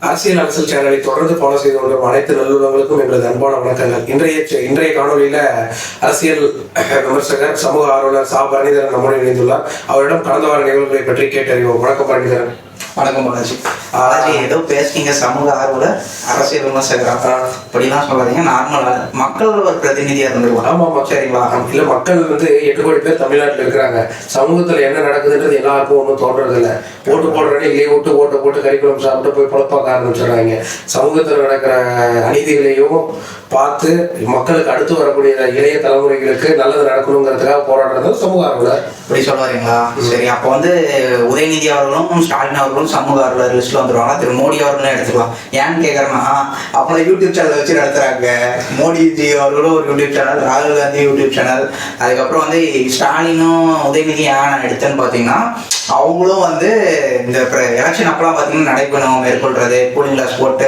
அரசியல் அரசியல் சேனலை தொடர்ந்து ஃபாலோ செய்து கொள்ளும் அனைத்து நல்லுள்ளவங்களுக்கும் எங்களது அன்பான வணக்கங்கள். இன்றைய இன்றைய காணொலியில அரசியல் விமர்சகர் சமூக ஆர்வலர் சா. பரணிதரன் நம்முடன் இணைந்துள்ளார். அவரிடம் கடந்த வார நிகழ்வுகளை பற்றி கேட்டறிவோம். வணக்கம் பரணிதரன். வணக்கம் பாலாஜி பாலாஜி ஏதோ பேசுறீங்க சமூக ஆர்வலர் அரசியல் விமர்சகரா அப்படிலாம் சொல்லாதீங்க நார்மலா மக்கள் ஒரு பிரதிநிதியா இருந்துருவாங்க. ஆமா சரிங்களா? இல்ல மக்கள் வந்து எட்டு கோடி பேர் தமிழ்நாட்டுல இருக்கிறாங்க. சமூகத்துல என்ன நடக்குதுன்றது எல்லாருக்கும் ஒன்றும் தோன்றது இல்ல ஓட்டு போடுறேன்னு லீவ் விட்டு ஓட்டு போட்டு கறிக்குளம் சாப்பிட்டு போய் பொழப்பாக்க ஆரம்பிச்சிடுறாங்க. சமூகத்துல நடக்கிற அநீதிகளையும் பார்த்து மக்களுக்கு அடுத்து வரக்கூடிய இளைய தலைமுறைகளுக்கு நல்லது நடக்கணுங்கிறதுக்காக போராடுறது சமூக ஆர்வலர். இப்படி சொல்ல வரீங்களா சரி அப்போ வந்து உதயநிதி அவர்களும் ஸ்டாலின் அவர்களும் சமூக ஆர்வலர் லிஸ்ட்ல திரு மோடி அவர்களும் எடுத்துக்கலாம். ஏன்னு கேட்குறேன்னா அவங்கள யூடியூப் சேனல் வச்சு நடத்துறாங்க. மோடிஜி அவர்களும் ஒரு யூடியூப் சேனல் ராகுல் காந்தி யூடியூப் சேனல் அதுக்கப்புறம் வந்து ஸ்டாலினும் உதயநிதி ஏன் நான் எடுத்தேன்னு பார்த்தீங்கன்னா அவங்களும் வந்து இந்த எலெக்ஷன் அப்பெல்லாம் பார்த்தீங்கன்னா நடைபெறும் மேற்கொள்றது கூலிங் கிளாஸ் போட்டு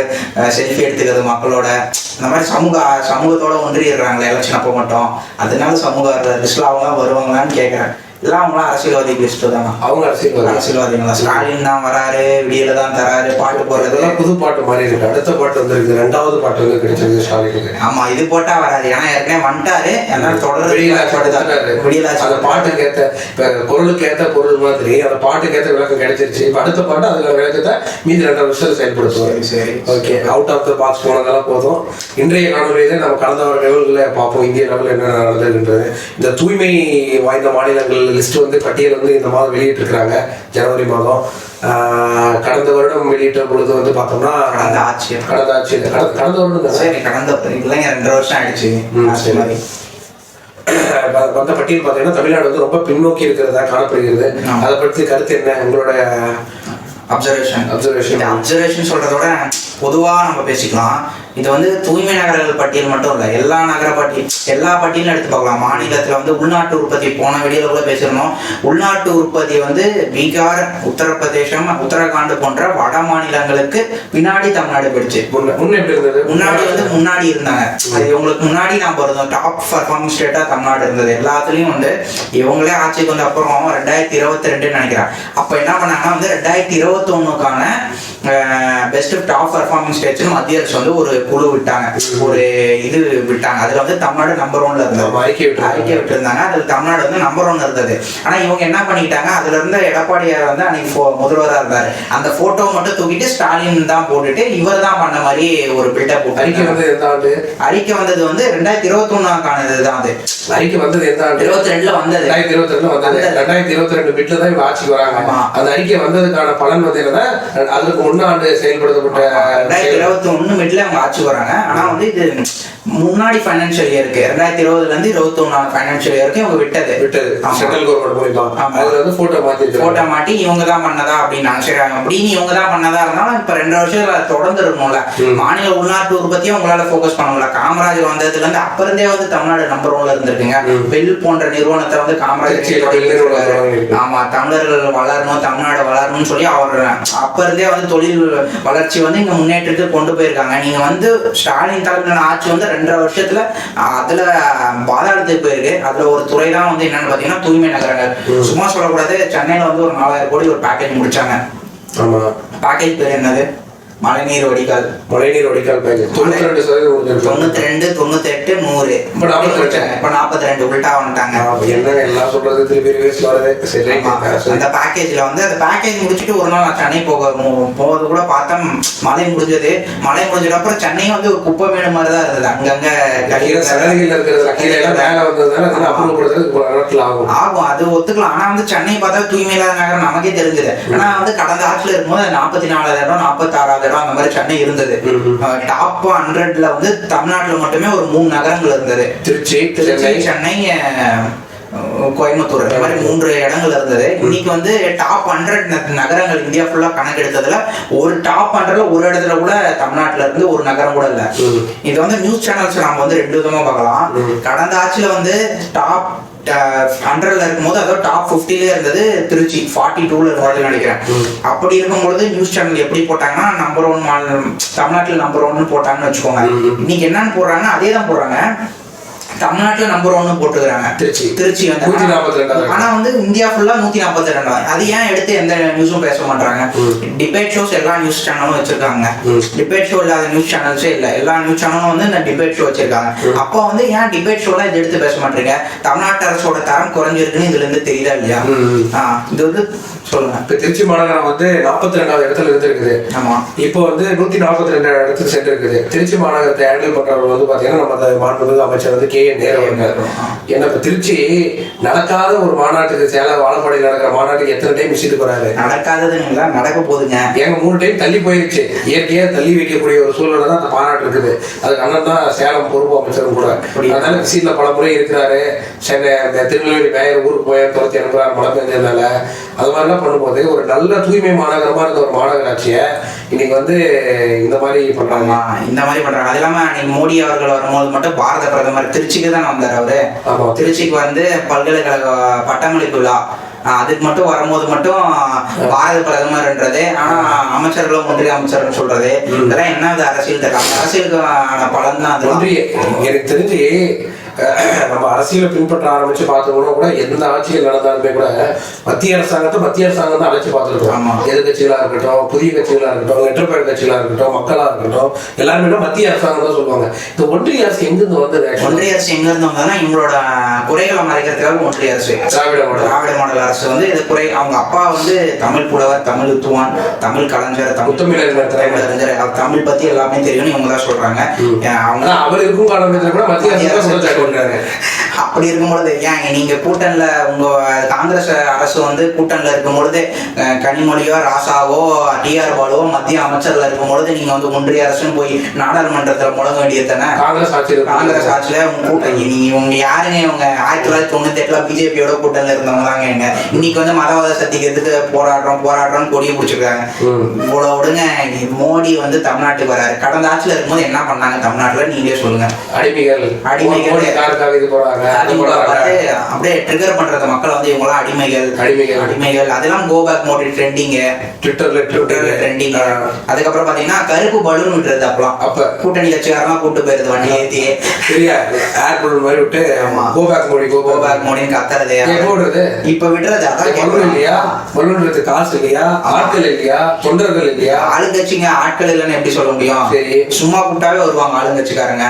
செல்ஃபி எடுத்துக்கிறது மக்களோட. இந்த மாதிரி சமூக சமூகத்தோட ஒன்றிடுறாங்களே எலெக்ஷன் அப்போ மட்டும். அதனால சமூக லிஸ்ட்ல அவங்க வருவாங்களான்னு கேட்குறேன் இல்லை அவங்களாம் அரசியல்வாதி லிஸ்ட் தானா அவங்க அரசியல்வாதி. அரசியல்வாதிகளா ஸ்டாலின் தான் வராரு விடியல தான் தராரு பாட்டு போடுறது. இதெல்லாம் புது பாட்டு மாதிரி இருக்கு. அடுத்த பாட்டு வந்திருக்கு. ரெண்டாவது பாட்டு வந்து கிடைச்சிருக்கு ஸ்டாலினுக்கு. ஆமா இது போட்டா வராது. ஏன்னா ஏற்கனவே வந்துட்டாரு. என்ன தொடர்ந்து தான். அந்த பாட்டுக்கு ஏத்த இப்ப பொருளுக்கு ஏத்த பொருள் மாதிரி அந்த பாட்டுக்கு ஏத்த விளக்கம் கிடைச்சிருச்சு. இப்ப அடுத்த பாட்டு அதுல விளக்கத்தை மீதி ரெண்டு வருஷம் செயல்படுத்துவாங்க சரி okay out of the box போனதெல்லாம் போதும். இன்றைய காணொலியில நம்ம கடந்த லெவல்களை பார்ப்போம். இந்திய லெவலில் என்ன நடந்ததுன்றது இந்த தூய்மை வாய்ந்த மாநிலங்கள் லிஸ்ட் வந்து பட்டியல் வந்து இந்த மாதம் வெளியிட்டிருக்கிறாங்க ஜனவரி மாதம் கடந்த வருடம் வெளியிட்ட பொழுது வந்து பார்த்தோம்னா கடந்த ஆட்சி. கடந்த ஆட்சி கடந்த கடந்த வருடம்? சரி கடந்த இல்லைங்க ரெண்டு வருஷம் ஆயிடுச்சு. மாதிரி. வந்த பட்டியல் பார்த்தீங்கன்னா தமிழ்நாடு வந்து ரொம்ப பின்னோக்கி இருக்கிறதா காணப்படுகிறது. அதை பற்றி கருத்து என்ன உங்களோட அப்சர்வேஷன். இந்த அப்சர்வேஷன் சொல்றதோட பொதுவா நம்ம பேசிக்கலாம் இது வந்து தூய்மை நகரங்கள் பட்டியல் மட்டும் இல்ல எல்லா நகர பட்டியல் எல்லா பட்டியலும் எடுத்து பார்க்கலாம். மாநிலத்துல வந்து உள்நாட்டு உற்பத்தி போன வெளியில கூட பேசியிருந்தோம். உள்நாட்டு உற்பத்தி வந்து பீகார் உத்தரப்பிரதேசம் உத்தரகாண்ட் போன்ற வட மாநிலங்களுக்கு பின்னாடி தமிழ்நாடு போயிடுச்சு. முன்னாடி வந்து முன்னாடி இருந்தாங்க. அது இவங்களுக்கு முன்னாடி நான் இருந்தோம் டாப் பர்ஃபார்மன்ஸ் ஸ்டேட்டா தமிழ்நாடு இருந்தது. எல்லாத்துலயும் வந்து இவங்களே ஆட்சிக்கு வந்த அப்புறம் ரெண்டாயிரத்தி இருபத்தி ரெண்டுன்னு நினைக்கிறேன். அப்ப என்ன பண்ணாங்கன்னா வந்து ரெண்டாயிரத்தி இருபத்தி ஒண்ணுக்கான பெஸ்ட் டாப் பர்ஃபார்மன்ஸ் ஸ்டேட்ஸ்னு மத்திய அரசு வந்து ஒரு குழு விட்டாங்க. ஒரு இது விட்டாங்க. அதுல வந்து தமிழ்நாடு நம்பர் ஒன்ல இருந்தது. அறிக்கை விட்டிருந்தாங்க. அறிக்கை விட்டுருந்தாங்க அதுல தமிழ்நாடு வந்து நம்பர் ஒன் இருந்தது. ஆனா இவங்க என்ன பண்ணிட்டாங்க? அதுல இருந்த எடப்பாடியார் வந்து அன்னைக்கு போ- முதல்வரா இருந்தாரு. அந்த போட்டோ மட்டும் தூக்கிட்டு ஸ்டாலின் தான் போட்டுட்டு இவர் தான் பண்ண மாதிரி ஒரு பில்டப் அறிக்கை போட்டு வந்து எந்த ஆண்டு? அறிக்கை வந்தது வந்து ரெண்டாயிரத்தி இருபத்தி ஒன்னாக்கானது தான் அது. அறிக்கை வந்தது எந்த ஆண்டு? இருபத்தி ரெண்டுல வந்தது. ரெண்டாயிரத்தி இருபத்தி ரெண்டுல வந்தது. வந்தது. ரெண்டாயிரத்தி இருபத்தி ரெண்டு பிட்ல தான் இவங்க ஆட்சிக்கு வராங்க. அந்த அறிக்கை வந்ததுக்கான பலன் வந்து என்னன்னா அதுக்கு முன்னாண்டு செயல்படுத்தப்பட்ட ரெண்டாயிரத்தி இருபத்தி ஒண்ணு மிட்ல அவங்க ஆட்சி வராங்க ஆனா வந்து இது முன்னாடி ஃபைனான்சியல் இயருக்கு ரெண்டாயிரத்தி இருபதுல இருந்து இருபத்தி ஒன்னான ஃபைனான்சியல் இயருக்கு இவங்க விட்டது விட்டது. சென்ட்ரல் கவர்மெண்ட் மூலியமா. அதுல வந்து போட்டோ மாத்தி போட்டோ மாட்டி இவங்க தான் பண்ணதா அப்படின்னாங்க சரி அப்படின்னு இவங்க தான் பண்ணதா இருந்தாலும் இப்ப ரெண்டு வருஷத்துல தொடர்ந்து இருக்கணும்ல. மாநில உள்நாட்டு உற்பத்தியும் உங்களால ஃபோக்கஸ் பண்ண முடியல காமராஜர் வந்ததுல இருந்து அப்ப இருந்தே வந்து தமிழ்நாடு நம்பர் ஒன்ல இருந்திருக்குங்க. பெல் போன்ற நிறுவனத்தை வந்து காமராஜர். ஆமா தமிழர்கள் வளரணும் தமிழ்நாடு வளரணும்னு சொல்லி அவர் அப்ப இருந்தே வந்து தொழில் வளர்ச்சி வந்து இங்க முன்னேற்றத்துக்கு கொண்டு போயிருக்காங்க நீங்க வந்து ஸ்டாலின் தலைமையிலான ஆட்சி வந்து ரெண்டரை வருஷத்துல அதுல பாதாளத்துக்கு போயிருக்கு. அதுல ஒரு துறை தான் வந்து என்னன்னு பாத்தீங்கன்னா தூய்மை நகரங்கள். சும்மா சொல்லக்கூடாது சென்னையில வந்து ஒரு நாலாயிரம் கோடி ஒரு பேக்கேஜ் முடிச்சாங்க. ஆமா. பேக்கேஜ் பேர் என்னது? மழைநீர் வடிகால். மழைநீர் வடிகால் பேக்கேஜ் தொண்ணூத்தி ரெண்டு சதவீதம் தொண்ணூத்தி ரெண்டு தொண்ணூத்தி எட்டு நூறு. இப்ப 42. இப்ப நாற்பத்தி ரெண்டு உள்டா வந்துட்டாங்க. எல்லாம் சொல்றது திருப்பி ரிவர்ஸ் வருது. சரி ஆமா. அந்த பேக்கேஜ்ல வந்து அந்த பேக்கேஜ் முடிச்சுட்டு ஒரு நாள் நான் சென்னை போக போறது கூட பார்த்தேன். மழை முடிஞ்சது. மழை முடிஞ்சது அப்புறம் சென்னையும் வந்து ஒரு குப்பை மேடு மாதிரி தான் இருந்தது. அங்கங்க கீழே சகதிகள் இருக்கிறது கீழே எல்லாம் மேல வந்ததுனால ஒரு நாட்கள் ஆகும். ஆகும். அது ஒத்துக்கலாம். ஆனா வந்து சென்னை பார்த்தா தூய்மை இல்லாத நகரம் நமக்கே தெரிஞ்சது. ஆனா வந்து கடந்த ஆட்சியில இருக்கும்போது நாற்பத்தி நாலாவது இடம் இடம் அந்த மாதிரி சென்னை இருந்தது. டாப் ஹண்ட்ரட்ல வந்து தமிழ்நாட்டுல மட்டுமே ஒரு மூணு நகரங்கள் இருந்தது. திருச்சி திருச்சி சென்னை. கோயம்புத்தூர் இந்த மாதிரி மூன்று இடங்கள் இருந்தது. இன்னைக்கு வந்து டாப் ஹண்ட்ரட் நகரங்கள் இந்தியா ஃபுல்லா கணக்கெடுத்ததுல ஒரு டாப் ஹண்ட்ரட்ல ஒரு இடத்துல கூட தமிழ்நாட்டுல இருந்து ஒரு நகரம் கூட இல்ல. இது வந்து நியூஸ் சேனல்ஸ் நம்ம வந்து ரெண்டு விதமா பார்க்கலாம். கடந்த ஆட்சியில வந்து டாப் ஹண்ட்ரட்ல இருக்கும்போது அதோ டாப் பிப்டிலே இருந்தது திருச்சி ஃபார்ட்டி டூல இருந்தது நினைக்கிறேன். அப்படி இருக்கும்பொழுது நியூஸ் சேனல் எப்படி போட்டாங்கன்னா நம்பர் ஒன் மாநிலம் தமிழ்நாட்டில் நம்பர் ஒன்னு போட்டாங்கன்னு வச்சுக்கோங்க. இன்னைக்கு என்னன்னு போடுறாங்கன்னா அதே தான் போடுறாங்க தமிழ்நாட்டுல நம்பர் ஒன்னு போட்டுக்கிறாங்க. திருச்சி. திருச்சி வந்து நூத்தி நாற்பத்தி ரெண்டாவது. ஆனா வந்து இந்தியா ஃபுல்லா நூத்தி நாற்பத்தி ரெண்டாவது. அது ஏன் எடுத்து எந்த நியூஸும் பேச மாட்டாங்க டிபேட் ஷோஸ் எல்லா நியூஸ் சேனலும் வச்சிருக்காங்க. டிபேட் ஷோ இல்லாத நியூஸ் சேனல்ஸே இல்ல. எல்லா நியூஸ் சேனலும் வந்து இந்த டிபேட் ஷோ வச்சிருக்காங்க. அப்போ வந்து ஏன் டிபேட் ஷோல இது எடுத்து பேச மாட்டீங்க தமிழ்நாட்டு அரசோட தரம் குறைஞ்சிருக்குன்னு இதுல இருந்து தெரியுதா இல்லையா? இது வந்து சொல்லுங்க. இப்ப திருச்சி மாநகரம் வந்து நாற்பத்தி ரெண்டாவது இடத்துல இருந்திருக்குது. ஆமா. இப்போ வந்து நூத்தி நாற்பத்தி ரெண்டு இடத்துக்கு சென்று இருக்குது திருச்சி மாநகரத்தை ஹேண்டில் பண்றவர் வந்து பாத்தீங்கன்னா நம்ம மாண்புமிகு அமைச்சர் வந்து கே என் நேரு அவர்கள் என்ன இப்ப திருச்சி நடக்காத ஒரு மாநாட்டுக்கு சேலம் வாழப்பாடியில் நடக்கிற மாநாட்டுக்கு எத்தனை டைம் விசிட்டு போறாரு? நடக்காததுன்னு இல்ல நடக்க போகுதுங்க. எங்க மூணு டைம் தள்ளி போயிருச்சு. இயற்கையா தள்ளி வைக்கக்கூடிய ஒரு சூழ்நிலை தான் அந்த மாநாட்டு இருக்குது. அதுக்கு அண்ணன் தான் சேலம் பொறுப்பு அமைச்சரும் கூட? அதனால விசிட்ல பல முறை இருக்கிறாரு. சென்னை திருநெல்வேலி மேயர் ஊருக்கு போய் துரத்தி அனுப்புறாரு மழை பெஞ்சதுனால அது மாதிரிலாம் பண்ணும்போது ஒரு நல்ல தூய்மை மாநகரமா இருந்த ஒரு மாநகராட்சியை இன்னைக்கு வந்து இந்த மாதிரி பண்றாங்க. இந்த மாதிரி பண்றாங்க. அது இல்லாம அன்னைக்கு மோடி அவர்கள் வரும்போது மட்டும் பாரத பிரதமர் திருச்சிக்கு தான் வந்தார் அவரு. திருச்சிக்கு வந்து பல்கலைக்கழக பட்டமளிப்பு விழா. அதுக்கு மட்டும் வரும்போது மட்டும் பாரத பிரதமர்ன்றது. ஆனா அமைச்சர்களும் ஒன்றிய அமைச்சர்னு சொல்றது. இதெல்லாம் என்ன அரசியல்? அரசியலுக்கான பலன் தான் எனக்கு தெரிஞ்சு நம்ம அரசியலை பின்பற்ற ஆரம்பிச்சு பார்த்தோம்னா கூட எந்த ஆட்சிகள் நடந்தாலுமே கூட மத்திய அரசாங்கத்தை மத்திய அரசாங்கம் தான் அழைச்சு. பார்த்துருக்கோம் எதிர்கட்சிகளா இருக்கட்டும் புதிய கட்சிகளா இருக்கட்டும் என்டர்பிரைஸ் கட்சிகளா இருக்கட்டும் மக்களா இருக்கட்டும் எல்லாருமே மத்திய அரசாங்கம் தான் சொல்லுவாங்க. இந்த ஒன்றிய அரசு எங்கிருந்து actually? ஒன்றிய அரசு எங்க இருந்து வந்ததுன்னா இவங்களோட குறைகளை மறைக்கிறதுக்காக ஒன்றிய அரசு. திராவிட மாடல். திராவிட மாடல் அரசு வந்து இது குறை. அவங்க அப்பா வந்து தமிழ் புலவர் தமிழ் வித்துவான் தமிழ் கலைஞர் தமிழ் அறிஞர் தமிழ் பத்தி எல்லாமே தெரியும்னு இவங்க தான் சொல்றாங்க. அவங்க அவர் இருக்கும் காலகட்டத்தில் கூட மத்திய அரசு தான் குற்றச்சாட்டு அப்படி இருக்கும்பொழுது ஏன் நீங்க கூட்டணில உங்க காங்கிரஸ் அரசு வந்து கூட்டணில இருக்கும் பொழுது கனிமொழியோ ராசாவோ டிஆர் பாலுவோ மத்திய அமைச்சர்ல இருக்கும் பொழுது நீங்க வந்து ஒன்றிய அரசுன்னு போய் நாடாளுமன்றத்துல முழங்க வேண்டியது தானே? காங்கிரஸ் ஆட்சியில் காங்கிரஸ் ஆட்சியில உங்க கூட்டணி. நீ உங்க யாருங்க இவங்க ஆயிரத்தி தொள்ளாயிரத்தி தொண்ணூத்தி எட்டுல பிஜேபியோட கூட்டணில இருந்தவங்க தாங்க எங்க? இன்னைக்கு வந்து மதவாத சத்திக்கிறதுக்கு போராடுறோம் போராடுறோம் கொடியை பிடிச்சிருக்காங்க. ம். இவ்வளவு விடுங்க மோடி வந்து தமிழ்நாட்டுக்கு வராரு. கடந்த ஆட்சியில இருக்கும்போது என்ன பண்ணாங்க தமிழ்நாட்டுல? நீங்களே சொல்லுங்க. அடிமைகள். அடிமைகள். இது போறாங்க அப்படியே ட்ரிகர் பண்றத மக்கள் வந்து இவங்களாம் அடிமைகள் அடிமைகள். அடிமைகள். அதெல்லாம் கோ பேக் மோடி ட்ரெண்டிங் ட்விட்டர்ல ட்விட்டர்ல ட்ரெண்டிங். அதுக்கப்புறம் பாத்தீங்கன்னா கருப்பு பலூன் விட்டுறது அப்பலாம் அப்ப. கூட்டணி கட்சிக்காரெல்லாம் கூட்டு போயிருது வண்டி ஏத்தி. சரியா? ஏர் பலூன் மாதிரி விட்டு ஆமா. Go back Modi go go back மோடின்னு கத்துறது. இப்ப விடுறது அதான் பலூன் இல்லையா. பலூன்றது காசு இல்லையா? ஆட்கள் இல்லையா? தொண்டர்கள் இல்லையா? ஆளுங்கட்சிங்க ஆட்கள் இல்லைன்னு எப்படி சொல்ல முடியும்? சரி. சும்மா கூப்பிட்டாவே வருவாங்க ஆளுங்கட்சிக்காரங்க.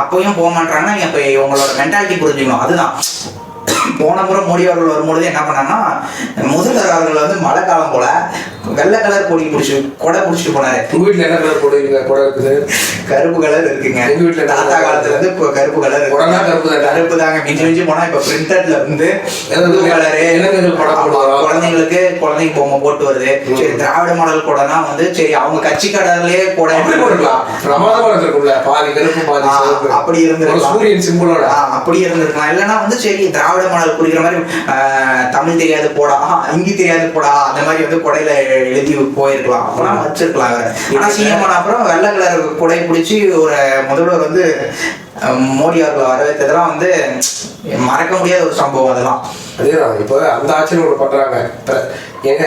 அப்பயும் போக மாட்டாங்கன்னா இப்ப உங்களோட மென்டாலிட்டி புரிஞ்சுக்கணும் அதுதான். போன முறை மோடி அவர்கள் வரும்பொழுது என்ன பண்ணாங்கன்னா முதல்வர் அவர்கள் வந்து மழை காலம் போல வெள்ளை கலர் கொடி பிடிச்சி கொடை பிடிச்சிட்டு போனாரு. உங்க வீட்டுல என்ன கலர் போடுவீங்க கூட இருக்குது. கருப்பு கலர் இருக்குங்க. எங்க என்ன தாத்தா கலர்? காலத்துல இருந்து இப்போ கருப்பு கலர் கருப்பு? கருப்பு தாங்க. மிஞ்சி மிஞ்சி போனா இப்ப பிரிண்டட்ல வந்து colour, இளைஞர்கள் படம் குழந்தைங்களுக்கு குழந்தைங்க பொம்மை போட்டு வருது. சரி திராவிட மாடல் கொடைனா வந்து சரி அவங்க கட்சி கடர்லயே கொடை அப்படி இருந்திருக்கலாம். அப்படி இருந்திருக்கலாம். இல்லைன்னா வந்து சரி திராவிட மாடல் குறிக்கிற மாதிரி தமிழ் தெரியாது போடா ஹிந்தி தெரியாது போடா அந்த மாதிரி வந்து கொடையில எழுதி போயிருக்கலாம். அப்பெல்லாம் வச்சிருக்கலாம். ஆனா சிஎம் அப்புறம் வெள்ளை கலர் கொடை பிடிச்சி ஒரு முதல்வர் வந்து மோடி அவர்களை வரவேற்றதெல்லாம் வந்து மறக்க முடியாத ஒரு சம்பவம் அதெல்லாம். அதேதான் இப்போ அந்த ஆட்சியில் ஒன்று பண்றாங்க. இப்ப ஏங்க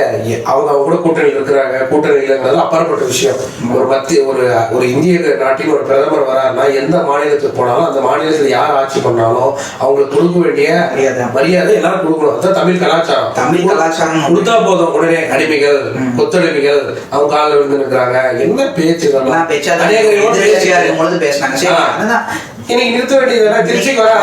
அவங்க அவங்க கூட கூட்டணியில் இருக்கிறாங்க கூட்டணி இல்லைங்கிறது அப்பாற்பட்ட விஷயம். ஒரு மத்திய ஒரு ஒரு இந்திய நாட்டின் ஒரு பிரதமர் வராருன்னா எந்த மாநிலத்துக்கு போனாலும் அந்த மாநிலத்தில் யார் ஆட்சி பண்ணாலும் அவங்களுக்கு கொடுக்க வேண்டிய மரியாதை. எல்லாரும் கொடுக்கணும். அதான் தமிழ் கலாச்சாரம். தமிழ் கலாச்சாரம் கொடுத்தா போதும் உடனே அடிமைகள் கொத்தடிமைகள் அவங்க காலில் விழுந்து நிற்கிறாங்க என்ன பேச்சு? பேச்சு. பேசினாங்க. இன்னைக்கு நிறுத்த வேண்டியது திருச்சிக்கு வரா?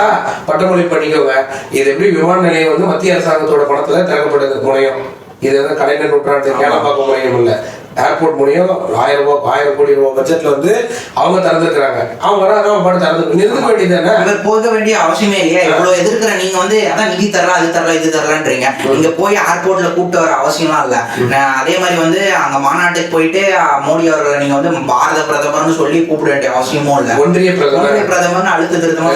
பட்டமொழி பண்ணிக்கோங்க. இது எப்படி விமான நிலையம் வந்து மத்திய அரசாங்கத்தோட பணத்துல திறக்கப்பட்டது முனையம் இது வந்து கலைஞர் நூற்றாண்டு கேளம்பாக்கம் முனையம் இல்லை ஏர்போர்ட் முனையம் ஆயிரம் ரூபாய் ஆயிரம் கோடி ரூபாய் பட்ஜெட்ல வந்து அவங்க திறந்துருக்காங்க அவங்க வர அவங்க பாட்டு திறந்து நிறுத்த வேண்டியது தானே இவர் போக வேண்டிய அவசியமே இல்லையா? இவ்வளவு எதிர்க்கிற நீங்க வந்து அதான் நிதி தரலாம் அது தரலாம் இது தரலான்றீங்க. இங்க போய் ஏர்போர்ட்ல கூப்பிட்டு வர அவசியம்லாம் இல்ல. அதே மாதிரி வந்து அங்க மாநாட்டுக்கு போயிட்டு மோடி அவர்களை நீங்க வந்து பாரத பிரதமர்னு சொல்லி கூப்பிட வேண்டிய அவசியமும் இல்ல. ஒன்றிய பிரதமர். ஒன்றிய பிரதமர்னு அழுத்த திருத்தமா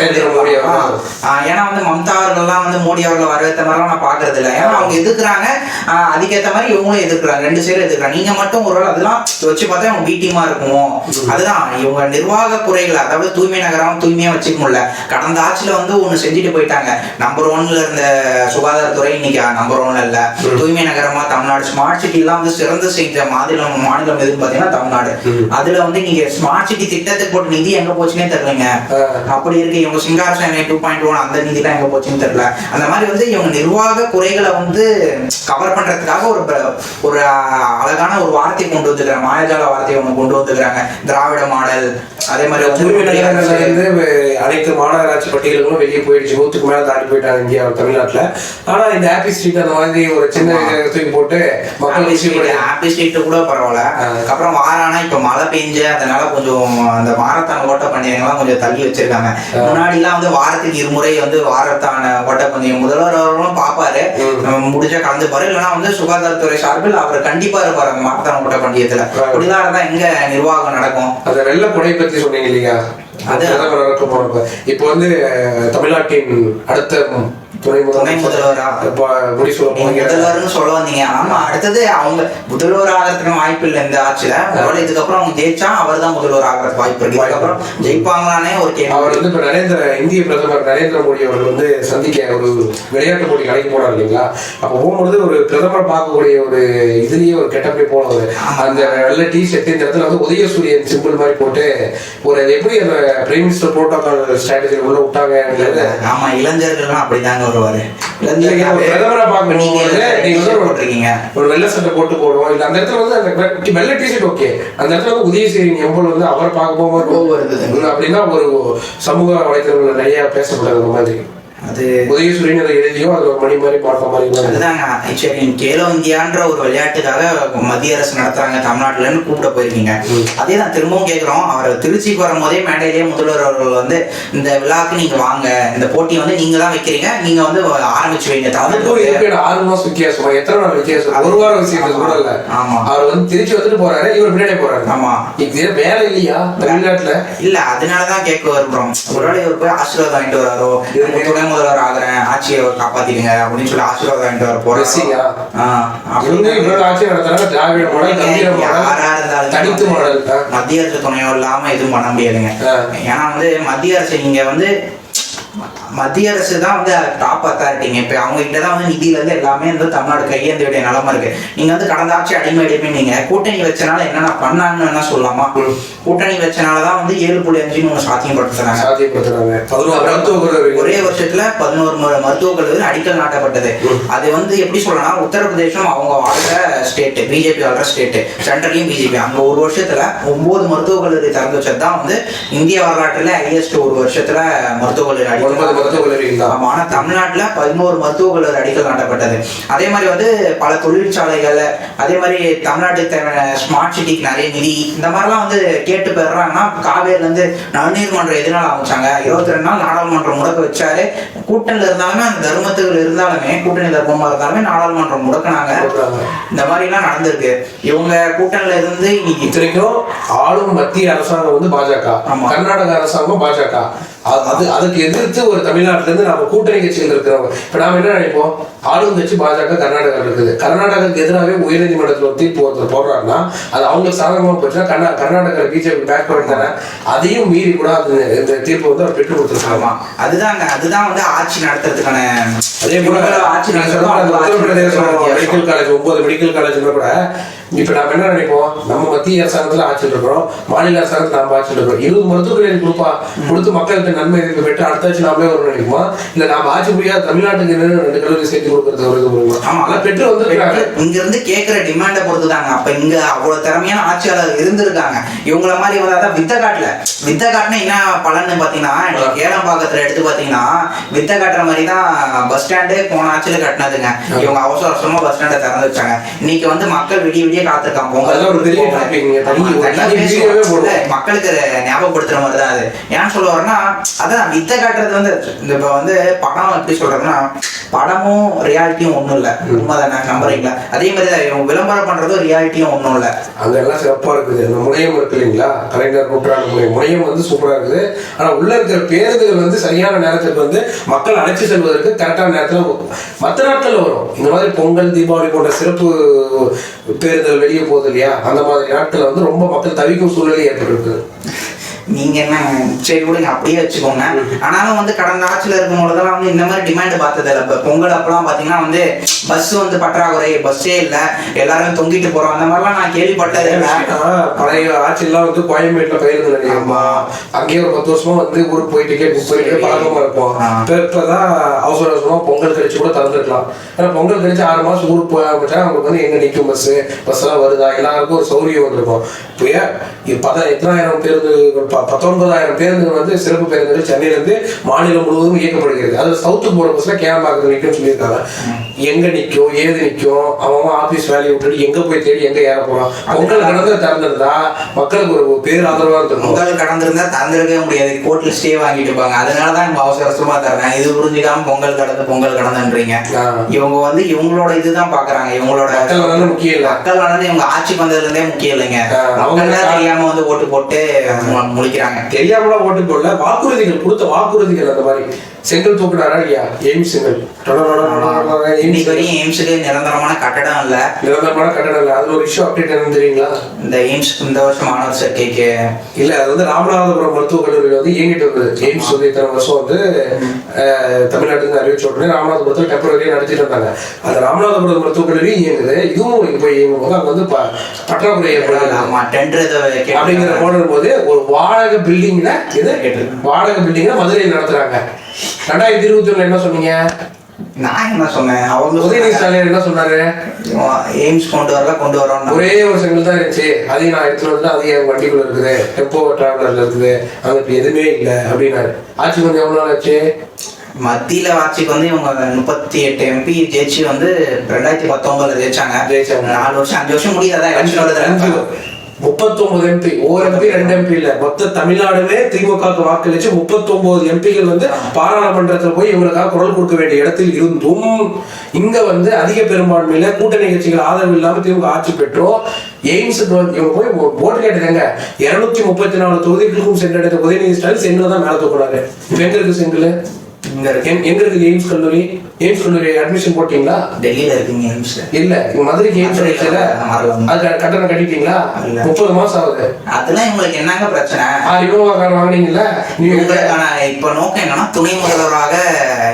ஏன்னா வந்து மம்தா அவர்கள்லாம் வந்து மோடி அவர்களை வரவேற்ற மாதிரிலாம் நான் பாக்குறது இல்ல ஏன்னா அவங்க எதிர்க்கிறாங்க. ஆ, அதுக்கேத்த மாதிரி இவங்களும் எதிர்க்கிறாங்க. ரெண்டு சைடும் எதிர்க்கிறாங்க. நீங்க மட்டும் ஒரு ஒருவேளை அதெல்லாம் வச்சு பார்த்தா இவங்க பி டீமா இருக்குமோ அதுதான். இவங்க நிர்வாக குறைகள் அதாவது தூய்மை நகரம் தூய்மையா வச்சுக்க முடியல கடந்த ஆட்சியில வந்து ஒண்ணு செஞ்சுட்டு போயிட்டாங்க. நம்பர் ஒன்ல இருந்த சுகாதாரத்துறை இன்னைக்கு நம்பர் ஒன்ல இல்ல. தூய்மை நகரமா தமிழ்நாடு. ஸ்மார்ட் சிட்டி எல்லாம் வந்து சிறந்து செஞ்ச மாநிலம் மாநிலம் எதுன்னு பாத்தீங்கன்னா தமிழ்நாடு. அதுல வந்து நீங்க ஸ்மார்ட் சிட்டி திட்டத்துக்கு போட்ட நிதி எங்க போச்சுன்னே தெரியலங்க. அப்படி இருக்கு. இவங்க சிங்கார சேனை டூ பாயிண்ட் ஒன் அந்த நிதிலாம் எங்க போச்சுன்னு தெரியல. அந்த மாதிரி வந்து இவங்க நிர்வாக குறைகளை வந்து கவர் பண்றதுக்காக ஒரு ஒரு அழகான ஒரு வார்த்தை கொண்டு வந்துக்கிறாங்க மாயாஜால வார்த்தையை ஒண்ணு கொண்டு வந்துக்கிறாங்க திராவிட மாடல் அதே மாதிரி அனைத்து மாநகராட்சி பட்டியல்களும் வெளியே போயிடுச்சு. நூத்துக்கு மேல தாண்டி போயிட்டாங்க இந்தியா தமிழ்நாட்டுல. ஆனா இந்த ஹாப்பி ஸ்ட்ரீட் அந்த மாதிரி ஒரு சின்ன தூக்கி போட்டு மக்கள் ஹாப்பி ஸ்ட்ரீட் கூட பரவாயில்ல. அதுக்கப்புறம் வாரானா இப்ப மழை பெஞ்சு அதனால கொஞ்சம் அந்த மாரத்தான் ஓட்ட பந்தயங்கள்லாம் கொஞ்சம் தள்ளி வச்சிருக்காங்க. முன்னாடி எல்லாம் வந்து வாரத்துக்கு இருமுறை வந்து வாரத்தான ஓட்ட பந்தயம் முதல்வர் அவர்களும் பாப்பாரு முடிஞ்சா கலந்துப்பாரு. இல்லைன்னா வந்து சுகாதாரத்துறை சார்பில் அவர் கண்டிப்பா இருப்பாரு அந்த ஓட்ட பந்தயத்துல அப்படிதான் இருந்தா எங்க நிர்வாகம் நடக்கும். அந்த வெள்ள கொடை பத்தி சொன்னீங்க இல்லையா? அது இப்போ வந்து தமிழ்நாட்டின் அடுத்த துணை முதல்வரா? முடி சொல்ல முதல்வர்னு சொல்ல வந்தீங்க. ஆமா அடுத்தது அவங்க முதல்வர் ஆகிறதுக்கு வாய்ப்பு இல்லை இந்த ஆட்சியில. ஒருவேளை இதுக்கப்புறம் அவங்க ஜெயிச்சா அவர் தான் முதல்வர் ஆகிறதுக்கு வாய்ப்பு இருக்கு. இதுக்கப்புறம் ஜெயிப்பாங்களானே ஒரு அவர் கேள்வி வந்து இப்ப நரேந்திர இந்திய பிரதமர் நரேந்திர மோடி அவர்கள் வந்து சந்திக்க ஒரு விளையாட்டு போட்டி கலைக்கு போனார் இல்லைங்களா? அப்ப போகும்பொழுது ஒரு பிரதமர் பார்க்கக்கூடிய ஒரு இதுலயே ஒரு கெட்டப்பே போனவர் அந்த வெள்ள டி ஷர்ட் இந்த இடத்துல வந்து உதயசூரியன் சிம்பிள் மாதிரி போட்டு ஒரு எப்படி அந்த பிரைம் மினிஸ்டர் புரோட்டோகால் ஸ்ட்ராட்டஜி உள்ள விட்டாங்க? ஆமா இளைஞர்கள்லாம் அப்படிதாங்க. வருவாரு பிரதமரை நீங்க வந்து ஒரு- போட்டிருக்கீங்க? ஒரு வெள்ளை சட்டை போட்டு போடுவோம். இல்ல அந்த இடத்துல வந்து அந்த வெள்ளை டிஷர்ட் ஓகே அந்த இடத்துல வந்து உதயசூரியன் எம்பல் வந்து அவரை பார்க்க போகும்போது அப்படின்னா ஒரு சமூக வலைத்தளங்கள்ல நிறைய பேசப்படுறது அந்த மாதிரி. அது உதயசூரியன் அதை எழுதியோ அது ஒரு மணி மாதிரி பார்த்த மாதிரி எல்லாம் இருக்கு. அதுதாங்க. சரி கேலோ இந்தியான்ற ஒரு விளையாட்டுக்காக மத்திய அரசு நடத்துறாங்க தமிழ்நாட்டுலன்னு கூப்பிட போயிருக்கீங்க. அதே தான் திரும்பவும் கேட்கிறோம் அவர் திருச்சிக்கு வரும்போதே மேடையிலேயே முதல்வர் அவர்கள் வந்து இந்த விழாக்கு நீங்க வாங்க. இந்த போட்டி வந்து நீங்க தான் வைக்கிறீங்க. நீங்க வந்து ஆரம்பிச்சு வைங்க. தமிழ் ஆறு மாசம் வித்தியாசம் எத்தனை நாள் வித்தியாசம்? ஒரு வாரம் விஷயம் கூட இல்ல. ஆமா. அவர் வந்து திருச்சி வந்துட்டு போறாரு இவர் பின்னாடி போறாரு. ஆமா. இது வேலை இல்லையா தமிழ்நாட்டுல? இல்ல அதனாலதான் கேட்க வருகிறோம். ஒருவேளை இவர் போய் ஆசீர்வாதம் வாங்கிட்டு வராரோ? முதல்வர் ஆகுறேன் ஆட்சியை காப்பாத்திடுங்க அப்படின்னு சொல்லி ஆசீர்வாதம் வர இவரோட ஆட்சி நடத்துறாங்க திராவிட மாடல் தனித்து மாடல். மத்திய அரசு துணையோ இல்லாம எதுவும் பண்ண முடியாதுங்க. ஏன்னா வந்து மத்திய அரசு நீங்க வந்து மத்திய அரசு தான் வந்து டாப் அத்தாரிட்டிங்க இப்ப அவங்க கிட்ட தான் வந்து நிதியில இருந்து எல்லாமே வந்து தமிழ்நாடு கையேந்த வேண்டிய நிலைமை இருக்கு. நீங்க வந்து கடந்த ஆட்சி அடிமை அடிமை நீங்க கூட்டணி வச்சனால என்னென்ன பண்ணாங்கன்னு வேணா சொல்லலாமா? கூட்டணி வச்சனாலதான் வந்து ஏழு புள்ளி அஞ்சுன்னு ஒண்ணு சாத்தியப்படுத்துறாங்க. சாத்தியப்படுத்துறாங்க. பதினோரு மருத்துவ ஒரே வருஷத்துல பதினோரு மு- மருத்துவக் கல்லூரி அடிக்கல் நாட்டப்பட்டது. அது வந்து எப்படி சொல்லலாம் உத்தரப்பிரதேசம் அவங்க வாழ்ற ஸ்டேட் பிஜேபி வாழ்ற ஸ்டேட் சென்ட்ரலையும் பிஜேபி. அங்க ஒரு வருஷத்துல ஒன்பது மருத்துவக் கல்லூரி திறந்து வச்சது தான் வந்து இந்திய வரலாற்றுல ஹையஸ்ட் ஒரு வருஷத்துல மருத்துவக் கல்லூரி மருத்துவக் கல்லூரிகள் தான். ஆமா ஆனா தமிழ்நாட்டுல பதினோரு மருத்துவக் கல்லூரி அடிக்கல் நாட்டப்பட்டது அதே மாதிரி வந்து பல தொழிற்சாலைகள் அதே மாதிரி தமிழ்நாட்டுக்கு தேவையான ஸ்மார்ட் சிட்டிக்கு நிறைய நிதி இந்த மாதிரிலாம் வந்து கேட்டு பெறாங்கன்னா காவேரில இருந்து நன்னீர்மன்றம் எதனால அமைச்சாங்க இருபத்தி ரெண்டு நாள் நாடாளுமன்றம் முடக்க வச்சாரு கூட்டணியில இருந்தாலுமே அந்த தர்மத்துகள் இருந்தாலுமே கூட்டணி தர்மமா இருந்தாலுமே நாடாளுமன்றம் முடக்கினாங்க. இந்த மாதிரி எல்லாம் நடந்திருக்கு இவங்க கூட்டணியில இருந்து இன்னைக்கு இத்தனைக்கும் ஆளும் மத்திய அரசாங்கம் வந்து பாஜக. கர்நாடக அரசாங்கம் பாஜக அது- அது அதுக்கு எதிர்த்து ஒரு தமிழ்நாட்டுல இருந்து நம்ம கூட்டணி கட்சிகள் இருக்கிறவங்க. இப்ப நாம என்ன நினைப்போம்? ஆளும் கட்சி பாஜக கர்நாடகா இருக்குது. கர்நாடகாவுக்கு எதிராகவே உயர்நீதிமன்றத்தில் ஒரு தீர்ப்பு ஒருத்தர் போடுறாருன்னா அது அவங்களுக்கு சாதகமா போச்சுன்னா கர்நா கர்நாடகா பிஜேபி பேக்வர்ட் தானே அதையும் மீறி கூட அது இந்த தீர்ப்பு வந்து அவர் பெற்று கொடுத்துருக்காங்க அதுதாங்க அதுதான் வந்து ஆட்சி நடத்துறதுக்கான அதே போல ஆட்சி நடத்துறதும் உத்தரப்பிரதேசம் மெடிக்கல் காலேஜ் ஒன்பது மெடிக்கல் காலேஜ்ல கூட இப்ப நாம என்ன நினைப்போம் நம்ம மத்திய அரசாங்கத்துல ஆட்சியில் இருக்கிறோம். மாநில அரசாங்கத்துல நாம ஆட்சியில் இருக்கிறோம். இருபது மருத்துவ கல்லூரி கொடுப்பா கொடுத்து மக்களுக்கு நன்மை எதுக்கு பெற்று அடுத்த ஆட்சி நாமளே ஒரு நினைக்குமா? இல்ல நாம ஆட்சி முடியாத தமிழ்நாட்டுக்கு ரெண்டு கல்லூரி சேர்த்து கொடுக்கறது ஒரு இது. ஆனா பெற்று வந்திருக்காங்க இங்க இருந்து கேக்குற டிமாண்ட பொறுத்து தாங்க அப்ப இங்க அவ்வளவு திறமையான ஆட்சியாளர் இருந்திருக்காங்க. இவங்கள மாதிரி வந்து அதான் வித்த காட்டுல வித்த காட்டுனா என்ன பலன்னு பாத்தீங்கன்னா நீங்க கேளம்பாக்கத்துல எடுத்து பாத்தீங்கன்னா வித்த காட்டுற மாதிரி தான் பஸ் ஸ்டாண்டே போன ஆட்சியில கட்டினதுங்க. இவங்க அவசர அவசரமா பஸ் ஸ்டாண்டை திறந்து வச்சாங்க. இன்னைக்கு வந்து மக்கள் விடிய விடிய ஒரு பெரிய பொங்கல். தனி- ஒரு தனி. இல்ல, மக்களுக்கு ஞாபகப்படுத்துற மாதிரி தான் அது. ஏன் சொல்ல வரேன்னா அதான் வித்த காட்டுறது வந்து இந்த இப்ப வந்து படம் எப்படி சொல்றதுன்னா படமும் ரியாலிட்டியும் ஒண்ணும் இல்ல. உண்மைதானே? நம்புறீங்களா? அதே மாதிரி தான் விளம்பரம் பண்றதும் ரியாலிட்டியும் ஒண்ணும் இல்ல. அங்க எல்லாம் சிறப்பா இருக்குது. அந்த முனையம் இருக்கு இல்லைங்களா? கலைஞர் நூற்றாண்டு முனையம். முனையம் வந்து சூப்பரா இருக்குது. ஆனா உள்ள இருக்கிற பேருந்துகள் வந்து சரியான நேரத்துக்கு வந்து மக்கள் அழைச்சு செல்வதற்கு கரெக்டான நேரத்துல மற்ற நாட்கள்ல வரும். இந்த மாதிரி பொங்கல் தீபாவளி போன்ற சிறப்பு பேருந்து தேர்தல் வெளியே போகுது இல்லையா? அந்த மாதிரி நாட்கள்ல வந்து ரொம்ப மக்கள் தவிக்கும் சூழ்நிலை ஏற்பட்டிருக்கு நீங்க என்ன சரி விடுங்க அப்படியே வச்சுக்கோங்க. ஆனாலும் வந்து கடந்த ஆட்சியில் இருக்கும் பொழுதெல்லாம் வந்து இந்த மாதிரி டிமாண்ட் பார்த்தது இல்லை. இப்போ பொங்கல் அப்பெல்லாம் பார்த்தீங்கன்னா வந்து பஸ் வந்து பற்றாக்குறை பஸ்ஸே இல்லை. எல்லாரும் தொங்கிட்டு போறோம். அந்த மாதிரிலாம் நான் கேள்விப்பட்டதே இல்லை. பழைய ஆட்சியெல்லாம் வந்து கோயம்பேட்டுல பயிர்ந்து நிலையமா அங்கேயே ஒரு பத்து வருஷமா வந்து ஊருக்கு போய் டிக்கெட் புக் பண்ணிட்டு பழக்கமா இருப்போம். இப்பதான் அவசர அவசரமா பொங்கல் கழிச்சு கூட திறந்துருக்கலாம். ஏன்னா பொங்கல் கழிச்சு ஆறு மாசம் ஊருக்கு போய் ஆரம்பிச்சா அவங்களுக்கு வந்து எங்க நிக்கும் பஸ் பஸ் எல்லாம் வருதா? எல்லாருக்கும் ஒரு சௌரியம் வந்திருக்கும். இப்போ ஏன்? இது பத எத்தனாயிரம் பேருந்து பத்தொன்பதாயிரம் பேருந்துகள் வந்து சிறப்பு பேருந்துகள் சென்னையில இருந்து மாநிலம் முழுவதும் இயக்கப்படுகிறது. அது சவுத்துக்கு போற பஸ்ல கேம்பாக்கு நிற்கும் சொல்லியிருக்காங்க. எங்க நிக்கும் ஏது நிக்கும் அவன் ஆபீஸ் வேலையை விட்டுட்டு எங்க போய் தேடி எங்க ஏற போறான்? பொங்கல் கடந்து திறந்திருந்தா மக்களுக்கு ஒரு பேர் ஆதரவா இருந்திருக்கும். பொங்கல் கடந்திருந்தா திறந்திருக்கவே முடியாது. கோர்ட்ல ஸ்டே வாங்கிட்டு இருப்பாங்க. அதனால தான் இவங்க அவசர தர்றாங்க. இது புரிஞ்சுக்காம பொங்கல் கடந்து பொங்கல் கடந்துன்றீங்க. இவங்க வந்து இவங்களோட இதுதான் பாக்குறாங்க. இவங்களோட முக்கியம் இல்ல. மக்கள் நலன் இவங்க ஆட்சிக்கு வந்ததுல இருந்தே முக்கியம் இல்லைங்க. அவங்க அவங்க தான் தான் தெரியாம வந்து ஓட்டு போட்டு மு- தெரியாம தெரியாமல ஓட்டு போடல வாக்குறுதிகள் கொடுத்த வாக்குறுதிகள் அந்த மாதிரி. செங்கல் தூக்குனாரா இல்லையா? எய்ம்ஸ் செங்கல். இன்னைக்கு வரையும் எய்ம்ஸுக்கு நிரந்தரமான கட்டடம் இல்ல நிரந்தரமான கட்டடம் இல்லை அதுல ஒரு இஷ்யூ அப்டேட் என்ன தெரியுங்களா இந்த எய்ம்ஸ் இந்த வருஷம் மாணவர் சேர்க்கைக்கு இல்ல அது வந்து ராமநாதபுரம் மருத்துவக் கல்லூரியில் வந்து இயங்கிட்டு இருந்தது எய்ம்ஸ் வந்து இத்தனை வருஷம் வந்து தமிழ்நாட்டுல தமிழ்நாட்டுக்கு அறிவிச்ச உடனே ராமநாதபுரத்தில் டெம்பரரியா நடத்திட்டு இருந்தாங்க அந்த ராமநாதபுரம் மருத்துவக் கல்லூரி இயங்குது இதுவும் இங்க போய் இயங்கும் போது அங்க வந்து ப- பற்றாக்குறை ஏற்படாது அப்படிங்கிற போடும்போது போடும் போது ஒரு வாடகை பில்டிங்ல இது வாடகை பில்டிங்ல மதுரையில் நடத்துறாங்க ரெண்டாயிரத்தி இருபத்தி ஒண்ணுல என்ன சொன்னீங்க? நான் என்ன சொன்னேன்? அவங்க உதயநிதி ஸ்டாலின் என்ன சொன்னாரு? எய்ம்ஸ் கொண்டு வரல கொண்டு வரோம் ஒரே ஒரு செங்கல் தான் இருந்துச்சு. அதையும் நான் எடுத்துட்டு வந்து அது என் வண்டிக்குள்ள இருக்குது. டெம்போ டிராவலர்ல இருக்குது. எதுவுமே இல்லை அப்படின்னாரு. ஆட்சி வந்து எவ்வளவு நாள் ஆச்சு? மத்தியில ஆட்சிக்கு வந்து இவங்க முப்பத்தி எட்டு எம்பி ஜெயிச்சு வந்து ரெண்டாயிரத்தி பத்தொன்பதுல ஜெயிச்சாங்க. ஜெயிச்சாங்க. நாலு வருஷம் அஞ்சு வருஷம் முடியாதா அஞ்சு எலெக்ஷன் முப்பத்தொன்பது எம்பி ஒரு எம்பி ரெண்டு எம்பி இல்ல. மொத்த தமிழ்நாடுமே திமுக வாக்களிச்சு முப்பத்தொன்பது எம்பிகள் வந்து பாராளுமன்றத்துல போய் இவங்களுக்காக குரல் கொடுக்க வேண்டிய இடத்தில் இருந்தும் இங்க வந்து அதிக பெரும்பான்மையில கூட்டணி கட்சிகள் ஆதரவு இல்லாம திமுக ஆட்சி பெற்றோம். வந்து இவங்க போய் ஓட்டு கேட்டுருக்காங்க இருநூத்தி முப்பத்தி நாலு தொகுதிகளுக்கும் சென்றடைந்த உதயநிதி ஸ்டாலின் செங்கல் தான் மேல தூக்குறாரு எங்க இருக்கு செங்கல்? இங்க இருக்கு. எங்க- இருக்கு எய்ம்ஸ் கல்லூரி? எய்ம்ஸ் கல்லூரி அட்மிஷன் போட்டீங்களா? டெல்லியில இருக்குங்க எய்ம்ஸ்ல இல்ல மதுரைக்கு எய்ம்ஸ் இருக்குல்ல வரலாம். அது கட்டணம் கட்டிட்டீங்களா. முப்பது மாசம் ஆகுது. அதெல்லாம் இவங்களுக்கு என்னங்க பிரச்சனை? ஆறு யூனோவா கார் வாங்குனீங்கல்ல இப்ப நோக்கம் என்னன்னா துணை முதல்வராக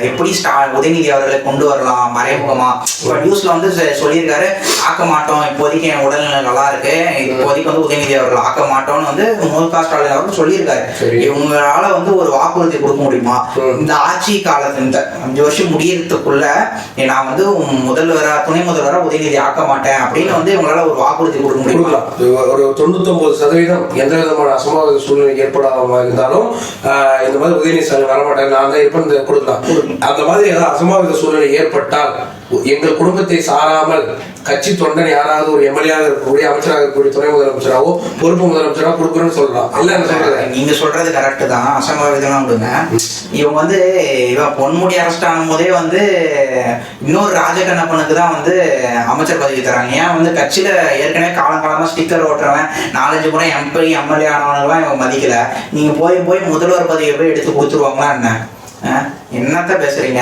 எப்படி ஸ்டா உதயநிதி அவர்களை கொண்டு வரலாம் மறைமுகமா? இப்ப நியூஸ்ல வந்து சொல்லியிருக்காரு ஆக்க மாட்டோம் இப்போதைக்கு என் உடல்நிலை நல்லா இருக்கு இப்போதைக்கு வந்து உதயநிதி அவர்கள் ஆக்க மாட்டோம்னு வந்து மு க ஸ்டாலின் அவர்கள் சொல்லியிருக்காரு. இவங்களால வந்து ஒரு வாக்குறுதி கொடுக்க முடியுமா. இந்த ஆட்சி ஆட்சி இந்த அஞ்சு வருஷம் முடியறதுக்குள்ள நான் வந்து முதல்வரா துணை முதல்வரா உதயநிதி ஆக்க மாட்டேன் அப்படின்னு வந்து இவங்களால ஒரு வாக்குறுதி கொடுக்க முடியும்? ஒரு தொண்ணூத்தொன்பது சதவீதம் எந்த விதமான அசம்பாவித சூழ்நிலை ஏற்படாம இருந்தாலும் இந்த மாதிரி உதயநிதி ஸ்டாலின் வரமாட்டேன் நான் தான் இருப்பேன் கொடுக்கலாம். அந்த மாதிரி ஏதாவது அசம்பாவித சூழ்நிலை ஏற்பட்டால் எங்கள் குடும்பத்தை சாராமல் கட்சி தொண்டன் யாராவது ஒரு எம்எல்ஏவாக இருக்கக்கூடிய அமைச்சராக இருக்கக்கூடிய துணை முதலமைச்சராகவோ பொறுப்பு முதலமைச்சராக கொடுக்குறேன்னு சொல்லலாம். இல்ல என்ன சொல்றது? நீங்க சொல்றது கரெக்ட் தான். அசம்பாவிதம்லாம் விடுங்க இவங்க வந்து இவன் பொன்முடி அரெஸ்ட் ஆனும் போதே வந்து இன்னொரு ராஜகண்ணப்பனுக்கு தான் வந்து அமைச்சர் பதவி தராங்க ஏன் வந்து கட்சியில ஏற்கனவே காலங்காலமா ஸ்டிக்கர் ஓட்டுறவன் நாலஞ்சு முறை எம்பி எம்எல்ஏ ஆனவங்களாம் இவங்க மதிக்கல. நீங்க போய் போய் முதல்வர் பதவியை போய் எடுத்து கொடுத்துருவாங்களா என்ன? என்னத்த பேசுறீங்க?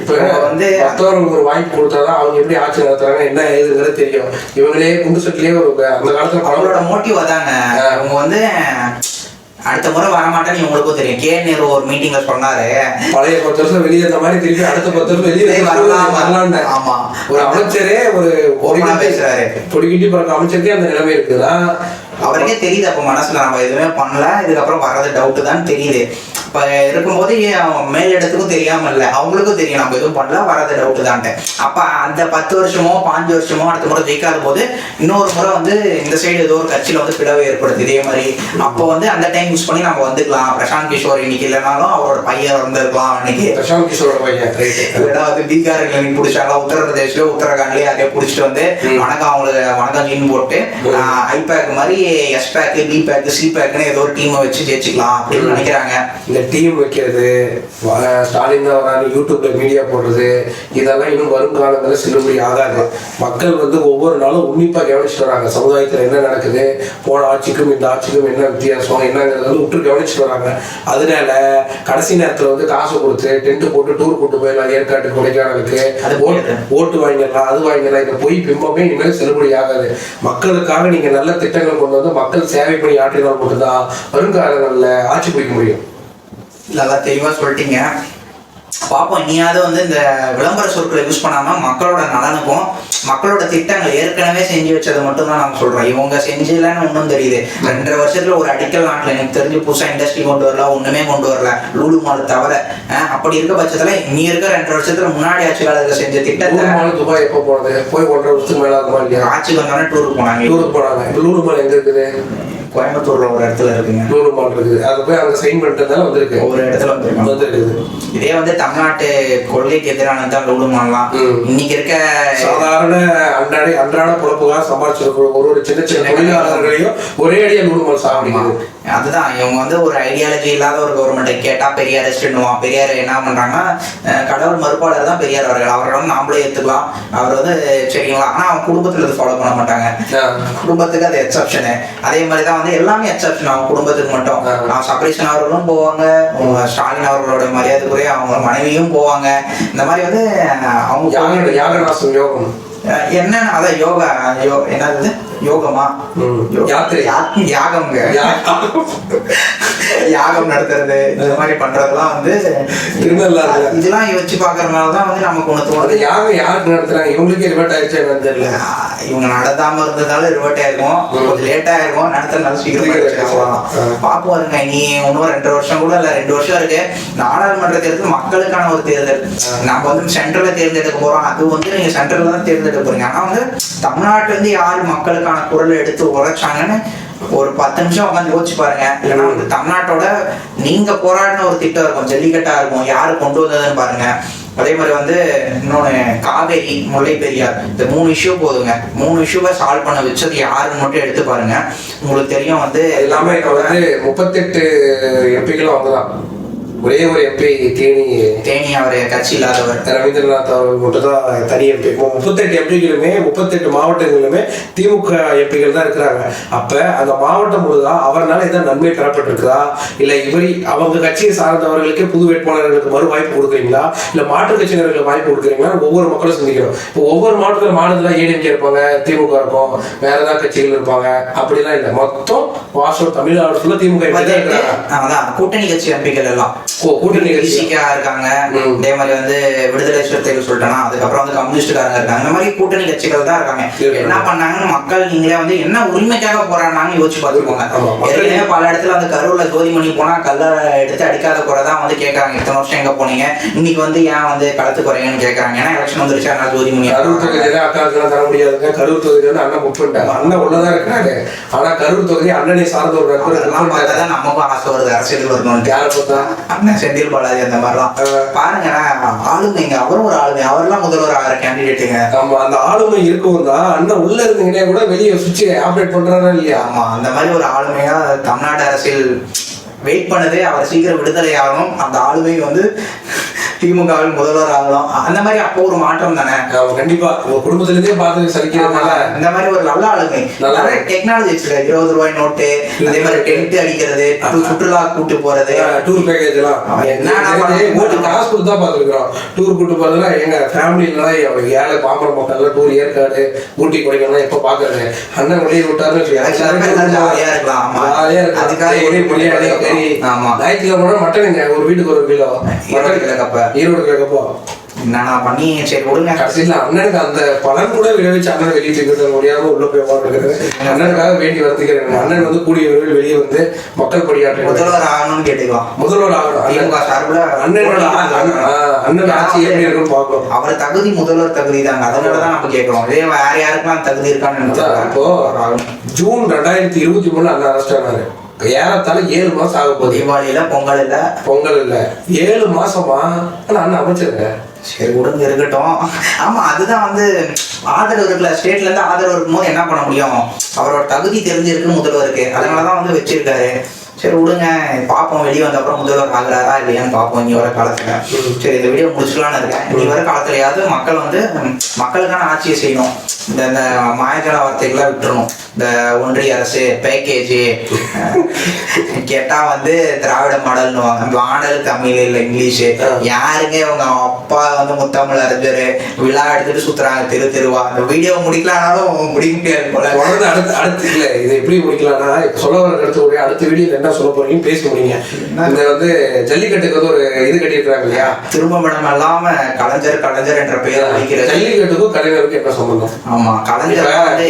இப்ப வந்து மற்றவங்களுக்கு ஒரு வாய்ப்பு கொடுத்தாதான் அவங்க எப்படி ஆட்சி நடத்துறாங்க என்ன ஏதுங்கிறது தெரியும். இவங்களே குண்டு சட்டிலே ஒரு அந்த காலத்துல அவங்களோட மோட்டிவ் அதாங்க. அவங்க வந்து அடுத்த முறை வரமாட்டேன்னு இவங்களுக்கும் தெரியும். கே நேரு ஒரு மீட்டிங்ல சொன்னாரு. பழைய பத்து வருஷம் வெளியே இருந்த மாதிரி திருப்பி அடுத்த பத்து வருஷம் வெளியே வரலாம். வரலாம்னு. ஆமா. ஒரு அமைச்சரே ஒரு ஓப்பனா பேசுறாரு. பொடிக்கிட்டி பிறக்க அமைச்சருக்கே அந்த நிலைமை இருக்குதா? அவருக்கே தெரியுது அப்ப மனசுல. நம்ம எதுவுமே பண்ணல. இதுக்கப்புறம் வர்றது டவுட் தான் தெரியுது. இப்ப இருக்கும்போது அவன் மேல் இடத்துக்கும் தெரியாம இல்ல அவங்களுக்கும் தெரியும் நம்ம எதுவும் பண்ணல வர்றது டவுட் தான்ட்டு. அப்ப அந்த பத்து வருஷமோ பாஞ்சு வருஷமோ அடுத்த முறை ஜெயிக்காத போது இன்னொரு முறை வந்து இந்த சைடு ஏதோ ஒரு கட்சியில வந்து பிளவு ஏற்படுது. இதே மாதிரி அப்போ வந்து அந்த டைம் யூஸ் பண்ணி நம்ம வந்துக்கலாம். பிரசாந்த் கிஷோர் இன்னைக்கு இல்லைனாலும் அவரோட பையன் வந்திருக்கலாம் அன்னைக்கு பிரசாந்த் கிஷோரோட பையன் ரைட்டு இல்லைன்னா வந்து பீகார்ல நீ பிடிச்சாங்க உத்தரப்பிரதேஷ்ல உத்தரகாண்ட்லயே அதே பிடிச்சிட்டு வந்து. வணக்கம் அவங்களுக்கு வணக்கம் ஜீன் போட்டு ஐ பேக் மாதிரி S bag B bag C பேக்னு ஏதோ ஒரு டீமை வச்சு ஜெயிச்சுக்கலாம் அப்படின்னு நினைக்கிறாங்க. இந்த டீம் வைக்கிறது ஸ்டாலின் தான் வரான்னு யூடியூப்ல மீடியா போடுறது இதெல்லாம் இன்னும் வரும் காலங்களில் செல்லுபடி ஆகாது. மக்கள் வந்து ஒவ்வொரு நாளும் உன்னிப்பா கவனிச்சுட்டு வராங்க. சமுதாயத்தில் என்ன நடக்குது போன ஆட்சிக்கும் இந்த ஆட்சிக்கும் என்ன வித்தியாசம் என்னங்கிறது உற்று கவனிச்சுட்டு வராங்க. அதனால கடைசி நேரத்தில் வந்து காசு கொடுத்து டென்ட் போட்டு டூர் கூட்டு போயிடலாம் ஏற்காட்டு கொடைக்கானலுக்கு. அது ஓட்டு வாங்கிடலாம் அது வாங்கிடலாம் இந்த பொய் பிம்பமே இனிமேல் செல்லுபடி ஆகாது. மக்களுக்காக நீங்க நல்ல திட்டங்கள் கொண்டு வந்து மக்கள் சேவை பண்ணி ஆற்றினால் மட்டும்தான் வருங்காலங்களில் ஆட்சி பிடிக்க முடியும். நல்லா தெளிவா சொல்லிட்டீங்க. பாப்போம் இனியாவது வந்து இந்த விளம்பர சொற்களை யூஸ் பண்ணாம மக்களோட நலனுக்கும் மக்களோட திட்டங்கள் ஏற்கனவே செஞ்சு வச்சதை மட்டும் தான் நாம சொல்றோம் இவங்க செஞ்சலன்னு ஒன்றும் தெரியுது. ரெண்டரை வருஷத்துல ஒரு அடிக்கல் நாட்டில் எனக்கு தெரிஞ்சு புதுசா இண்டஸ்ட்ரி கொண்டு வரல ஒண்ணுமே கொண்டு வரல. லூலு மால் தவிர அப்படி இருக்க பட்சத்துல இனி இருக்க ரெண்டரை வருஷத்துல முன்னாடி ஆட்சி காலத்துல செஞ்ச திட்டத்தை துபாய் எப்போ போனது? போய் ஒன்றரை வருஷத்துக்கு மேல ஆட்சிக்கு வந்தோடனே டூருக்கு போனாங்க. டூருக்கு போனாங்க. இப்போ லூரு மால் எங்க இருக்குது? கோயம்புத்தூர்ல ஒரு இடத்துல இருக்குங்க. லூரு மால் இருக்குது. அது போய் அங்க சைன் பண்ணிட்டதால வந்திருக்கு? ஒரு இடத்துல வந்துருக்காங்க வந்திருக்குது இதே வந்து தமிழ்நாட்டு கொள்கைக்கு எதிரானது தான் லூலு மால்லாம். இன்னைக்கு இருக்க சாதாரண அன்றாட அன்றாட பொழப்புக்காக சம்பாதிச்சிருக்கிற ஒரு ஒரு சின்ன சின்ன தொழிலாளர்களையும் ஒரே அடியா லூரு மால் சாப்பிடுது அதுதான் இவங்க வந்து ஒரு ஐடியாலஜி இல்லாத ஒரு கவர்மெண்ட்டை கேட்டா பெரியாரிஸ்ட்னுவான் பெரியார் என்ன பண்றாங்கன்னா அஹ் கடவுள் மறுப்பாளர் தான் பெரியார் அவர்கள். அவரை வந்து நாமளே ஏத்துக்கலாம். அவர் வந்து சரிங்களா? ஆனா அவங்க குடும்பத்துல இது ஃபாலோ பண்ண மாட்டாங்க. குடும்பத்துக்கு அது எக்ஸப்ஷனு அதே மாதிரி தான் வந்து எல்லாமே எக்ஸப்ஷன் அவங்க குடும்பத்துக்கு மட்டும். சபரீஷன் அவர்களும் போவாங்க. ஸ்டாலின் அவர்களோட மரியாதைக்குரிய அவங்க மனைவியும் போவாங்க. இந்த மாதிரி வந்து அவங்க யோகம்? அஹ், என்னன்னு அதான் யோகா யோ என்னது? யோகமா? யாகம்ங்க. யாக- யாகம் நடத்துறது இந்த மாதிரி பண்றதெல்லாம் வந்து. இதெல்லாம் வச்சு பாக்குறதுனால தான் வந்து நமக்கு ஒண்ணு தோணுது. யாகம் யாருக்கு நடத்துறாங்க? இவங்களுக்கே ரிவர்ட் ஆயிடுச்சு தெரியல. இவங்க நடத்தாம இருந்ததால ரிவர்ட் ஆயிருக்கும். கொஞ்சம் லேட் ஆயிருக்கும் நடத்துறதுனால சீக்கிரமா சீக்கிரம். பாப்போம் இருங்க நீ இன்னும் ரெண்டு வருஷம் கூட இல்ல ரெண்டு வருஷம் இருக்கு. நாடாளுமன்ற தேர்தல் மக்களுக்கான ஒரு தேர்தல். நம்ம வந்து சென்ட்ரல்ல தேர்ந்தெடுக்க போறோம். அது வந்து நீங்க சென்ட்ரல்ல தான் தேர்ந்தெடுக்க போறீங்க ஆனா வந்து தமிழ்நாட்டுல இருந்து யார் மக்களுக்கான குரல் எடுத்து உழைச்சாங்கன்னு ஒரு பத்து நிமிஷம் உட்காந்து யோசிச்சு பாருங்க. இல்லைன்னா வந்து தமிழ்நாட்டோட நீங்க போராடின ஒரு திட்டம் இருக்கும். ஜல்லிக்கட்டா இருக்கும். யாரு கொண்டு வந்ததுன்னு பாருங்க. அதே மாதிரி வந்து இன்னொன்னு காவேரி முல்லை பெரியார். இந்த மூணு இஷ்யூ போதுங்க. மூணு இஷ்யூவை சால்வ் பண்ண வச்சது யாருன்னு மட்டும் எடுத்து பாருங்க. உங்களுக்கு தெரியும் வந்து எல்லாமே இப்ப வந்து முப்பத்தெட்டு எம்பிகளும் வந்துதான் ஒரே ஒரு எம்பி தேனி தேனி அவர் கட்சி இல்லாதவர். ரவீந்திரநாத் அவர்கள் மட்டும் தான் தனி எம்பி முப்பத்தெட்டு எம்பிகளுமே முப்பத்தெட்டு மாவட்டங்களிலுமே திமுக எம்பிகள் தான் இருக்கிறாங்க. அப்ப அந்த மாவட்டம் முழுதா அவர்னால ஏதாவது நன்மை பெறப்பட்டிருக்குதா? இல்ல இவரி அவங்க கட்சியை சார்ந்தவர்களுக்கே புது வேட்பாளர்களுக்கு மறு வாய்ப்பு கொடுக்குறீங்களா? இல்ல மாற்று கட்சியினர்களுக்கு வாய்ப்பு கொடுக்குறீங்களா? ஒவ்வொரு மக்களும் சிந்திக்கணும். இப்போ ஒவ்வொரு மாவட்டத்தில் மாநிலத்தில் ஏடிஎம்கே இருப்பாங்க திமுக இருக்கும் வேற ஏதாவது கட்சிகள் இருப்பாங்க. அப்படிலாம் இல்லை. மொத்தம் வாசம் தமிழ்நாடு திமுக அதான் கூட்டணி கட்சி எம்பிக்கள் எல்லாம். கூட்டணி கட்சி பிசிகா இருக்காங்க. அதே மாதிரி வந்து விடுதலை சிறுத்தைகள் சொல்லிட்டேன்னா அதுக்கப்புறம் வந்து கம்யூனிஸ்டுக்காரங்க இருக்காங்க. இந்த மாதிரி கூட்டணி கட்சிகள் தான் இருக்காங்க. இருக்காங்க. என்ன பண்ணாங்கன்னு மக்கள் நீங்களே வந்து என்ன உரிமைக்காக போறாங்கன்னு யோசிச்சு மக்கள் ஏற்கனவே பல இடத்துல அந்த கரூர்ல ஜோதிமணி போனா கல்ல எடுத்து அடிக்காத குறை தான் வந்து கேட்கறாங்க. இத்தனை வருஷம் எங்க போனீங்க? இன்னைக்கு வந்து ஏன் வந்து களத்து குறைங்கன்னு கேட்கறாங்க. ஏன்னா எலெக்ஷன் வந்துருச்சு அதனால ஜோதிமணி கரூர் தொகுதியில அக்காவுக்கு தர முடியாதுங்க. கரூர் தொகுதியில வந்து அண்ணன் புக் பண்ணிட்டாங்க அண்ணன் உள்ளதான் இருக்காரு ஆனா கரூர் தொகுதி அண்ணனை சார்ந்த ஒரு நமக்கும் ஆசை வருது. அரசியல் வரணும்னு. யாரை பார்த்தா? அண்ணன் செந்தில் பாலாஜி அந்த மாதிரிலாம். பாருங்க ஆளுமைங்க அவரும் ஒரு ஆளுமை. அவர்லாம் முதல்வர் ஆகிற கேண்டிடேட்டுங்க ஆமா அந்த ஆளுமை இருக்கவும் தான் அண்ணன் உள்ள இருந்தீங்கன்னா கூட வெளியே சுவிட்ச் ஆப்ரேட் பண்றாரா இல்லையா? ஆமா அந்த மாதிரி ஒரு ஆளுமையா தமிழ்நாடு அரசியல் வெயிட் பண்ணுது அவர் சீக்கிரம் விடுதலை ஆகணும். அந்த ஆளுமை வந்து திமுகவில் முதல்வர் ஆகணும். அந்த மாதிரி அப்போ ஒரு மாற்றம் தானே? கண்டிப்பா. உங்க குடும்பத்துல இருந்தே பார்த்து சலிக்கிறதுனால. இந்த மாதிரி ஒரு நல்ல ஆளுமை. நல்ல நிறைய டெக்னாலஜி வச்சுக்க இருபது ரூபாய் நோட்டு அதே மாதிரி டென்ட் அடிக்கிறது சுற்றுலா கூட்டு போறது. டூர் பேக்கேஜ் எல்லாம். ஓட்டு காசு கொடுத்து தான் பார்த்துருக்கோம் டூர் கூட்டு போறதுனா எங்க ஃபேமிலிலாம் அவனுக்கு ஏழை பாம்பர மக்கள்லாம் டூர் ஏற்காடு ஊட்டி கொடைக்கானல் எப்போ பாக்குறது அண்ணன் வெளியே விட்டாருன்னு ஜாலியா இருக்கலாம். அதுக்காக ஒரே பிரியாணி கறி ஆமா. ஞாயிற்றுக்கிழமை மட்டனுங்க ஒரு வீட்டுக்கு ஒரு கிலோ. ஈரோடு கிலோ கப்ப. ஈரோடு என்னண்ணா பண்ணி? சரி விடுங்க. கடைசியில் அண்ணனுக்கு அந்த பலன் கூட விளைவிச்சு அண்ணன் வெளியே தூக்கிறது முடியாம உள்ள போய் உட்காந்துருக்கிறது அண்ணனுக்காக வேண்டி வருத்திக்கிறேன். அண்ணன் வந்து கூடிய விரைவில் வெளியே வந்து மக்கள் பணியாற்ற முதல்வர் ஆகணும்னு கேட்டுக்கலாம். முதல்வர் ஆகணும். திமுக சார்புல அண்ணனோட அண்ணன் ஆட்சி எப்படி இருக்குன்னு பார்க்கணும். அவர் தகுதி முதல்வர் தகுதி தாங்க. அதனால தான் நம்ம கேட்கிறோம். இதே வேற யாருக்கெல்லாம் தகுதி இருக்கான்னு இப்போ. ஜூன் ரெண்டாயிரத்தி இருபத்தி மூணு அண்ணன் அரெஸ்ட் ஆனாரு. ஏறத்தாழ ஏழு மாசம் ஆக போகுது. தீபாவளியில பொங்கல் இல்ல பொங்கல் இல்ல ஏழு மாசமா? அண்ணன் அமைச்சருங்க. சரி விடுங்க இருக்கட்டும். ஆமா அதுதான் வந்து ஆதரவு இருக்குல்ல. ஸ்டேட்ல இருந்து ஆதரவு இருக்கும்போது என்ன பண்ண முடியும்? அவரோட தகுதி தெரிஞ்சிருக்கு முதல்வருக்கு. அதனாலதான் வந்து வச்சிருக்காரு. சரி விடுங்க பார்ப்போம் வெளியே வந்த அப்புறம் முதல்வர் ஆகுறாரா இல்லையான்னு பார்ப்போம் இங்கே வர காலத்துல. சரி இந்த வீடியோ முடிச்சுக்கலாம்னு இருக்கேன். இனி வர காலத்துலயாவது மக்கள் வந்து மக்களுக்கான ஆட்சியை செய்யணும். இந்த இந்த மாயஜால வார்த்தைகள்லாம் விட்டுறணும். இந்த ஒன்றிய அரசு பேக்கேஜ் கேட்டா வந்து திராவிட மாடல்னுவாங்க. மாடல் தமிழ் இல்ல இங்கிலீஷ். யாருங்க இவங்க? அப்பா வந்து முத்தமிழ் அறிஞர். விழா எடுத்துட்டு சுத்துறாங்க தெரு தெருவா. இந்த வீடியோ முடிக்கலானாலும் முடிக்க முடியாது போல. அடுத்து அடுத்து இல்ல இது எப்படி முடிக்கலாம்னா சொல்ல வர ஒரே அடுத்த வீடியோ என்ன சொல்ல போறீங்க பேசி முடிங்க இந்த வந்து ஜல்லிக்கட்டுக்கு வந்து ஒரு இது கட்டியிருக்காங்க இல்லையா? திரும்ப மடம் இல்லாம கலைஞர் கலைஞர் என்ற பெயர் அளிக்கிறது ஜல்லிக்கட்டுக்கும் கலைஞருக்கும் என்ன சம்பந்தம்? ஆமா கலைஞர் வந்து.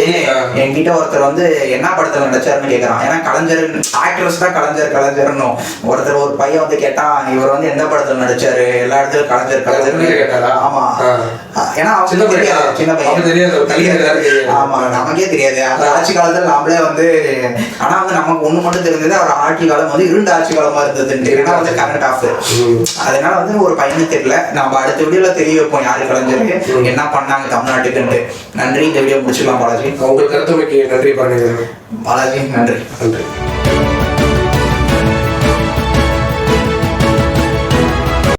என்கிட்ட ஒருத்தர் வந்து என்ன படத்துல நடிச்சாருன்னு கேக்குறான். ஏன்னா கலைஞர் ஆக்ட்ரஸ் தான் கலைஞர் கலைஞர்னும் ஒருத்தர் ஒரு பையன் வந்து கேட்டான் இவர் வந்து எந்த படத்துல நடிச்சாரு? எல்லா இடத்துலயும் கலைஞர் உண்மையிலே கேட்டாரா? கலைஞர் ஆமா. ஏன்னா சின்ன பையன். சின்ன பையன் தெரியாது, கலைஞர். ஆமா நமக்கே தெரியாது. அந்த ஆட்சி காலத்துல நாமளே வந்து ஆனா வந்து நமக்கு ஒண்ணு மட்டும் தெரிஞ்சது அவர் ஆட்சி காலம் வந்து இருண்ட ஆட்சி காலமா இருந்தது ஏன்னா வந்து கரண்ட் ஆஃப். அதனால வந்து ஒரு பையனுக்கு தெரியல. நம்ம அடுத்த வீடியோல தெரிய வைப்போம் யாரு கலைஞர் என்ன பண்ணாங்க தமிழ்நாட்டுக்குன்ட்டு நன்றி இந்த வீடியோ முடிச்சுக்கலாம் பாலாஜி. உங்கள் கருத்துமைக்கு நன்றி பாலாஜி நன்றி. நன்றி.